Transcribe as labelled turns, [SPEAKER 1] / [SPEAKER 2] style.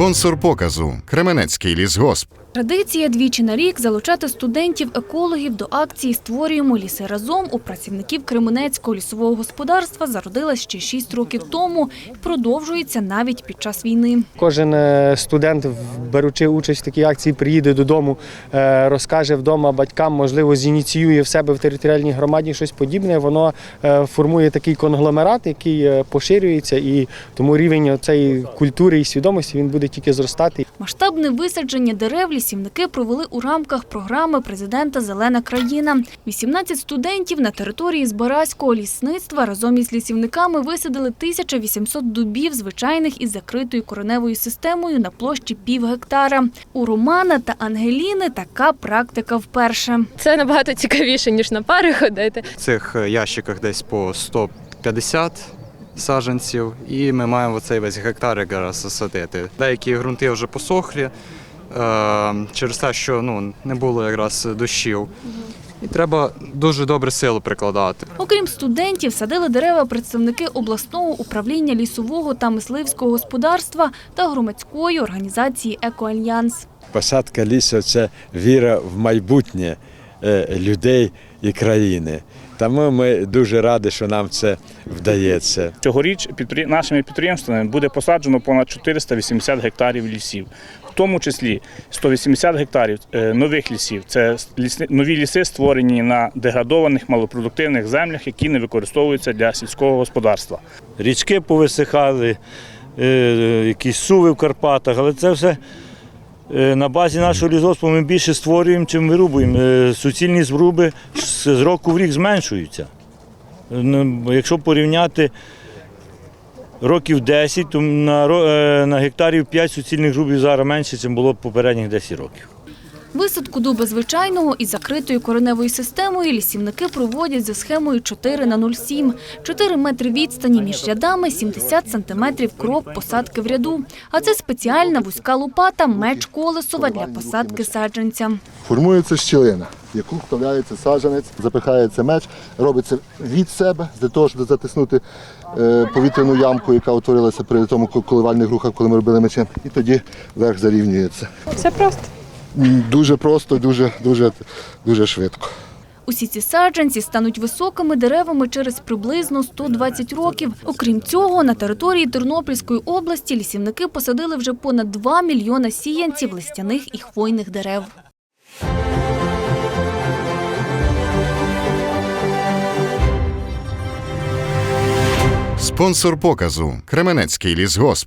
[SPEAKER 1] Спонсор показу Кременецький лісгосп.
[SPEAKER 2] Традиція двічі на рік залучати студентів-екологів до акції «Створюємо ліси разом» у працівників Кременецького лісового господарства зародилась ще 6 років тому і продовжується навіть під час війни.
[SPEAKER 3] Кожен е, студент, беручи участь в такій акції, приїде додому, е, розкаже вдома батькам, можливо, зініціює в себе в територіальній громаді щось подібне. Воно е, формує такий конгломерат, який поширюється, і тому рівень цієї культури і свідомості він буде тільки зростати.
[SPEAKER 2] Масштабне висадження дерев лісівники провели у рамках програми президента Зелена країна. 18 студентів на території Збаразького лісництва разом із лісівниками висадили 1800 дубів звичайних із закритою кореневою системою на площі пів гектара. У Романа та Ангеліни така практика вперше.
[SPEAKER 4] Це набагато цікавіше, ніж на пари ходити.
[SPEAKER 5] В цих е, ящиках десь по 150 саджанців, і ми маємо оцей весь гектар якраз засадити. Деякі ґрунти вже посохлі через те, що ну, не було якраз дощів. І треба дуже добре силу прикладати.
[SPEAKER 2] Окрім студентів, садили дерева представники обласного управління лісового та мисливського господарства та громадської організації «Екоальянс».
[SPEAKER 6] Посадка лісу це віра в майбутнє е, людей і країни. Тому ми дуже раді, що нам це вдається.
[SPEAKER 7] Цьогоріч нашими підприємствами буде посаджено понад 480 гектарів лісів, тому числі 180 гектарів е, нових лісів. Це нові ліси, створені на деградованих малопродуктивних землях, які не використовуються для сільського господарства.
[SPEAKER 8] річки повисихали, е, якісь суви в Карпатах, але це все е, на базі нашого лісгоспу ми більше створюємо, чим вирубуємо. Суцільні зруби з з року в рік зменшуються. Ну, Якщо порівняти років 10, на, е, на гектарів 5 суцільних грубів зараз менше, ніж було попередніх 10 років.
[SPEAKER 2] Висадку дуба звичайного із закритою кореневою системою лісівники проводять за схемою 4 на 07. 4 метри відстані між рядами, 70 сантиметрів крок посадки в ряду. А це спеціальна вузька лопата меч колесова для посадки саджанця.
[SPEAKER 9] Формується щілина, в яку вставляється саджанець, запихається меч, робиться від себе для того, щоб затиснути е, повітряну ямку, яка утворилася при тому коливальних рухах, коли ми робили мечем, і тоді верх зарівнюється.
[SPEAKER 4] Все просто.
[SPEAKER 9] Дуже просто, дуже, дуже, дуже швидко.
[SPEAKER 2] Усі ці саджанці стануть високими деревами через приблизно 120 років. Окрім цього, на території Тернопільської області лісівники посадили вже понад 2 мільйона сіянців листяних і хвойних дерев.
[SPEAKER 1] Спонсор показу Кременецький лісгосп.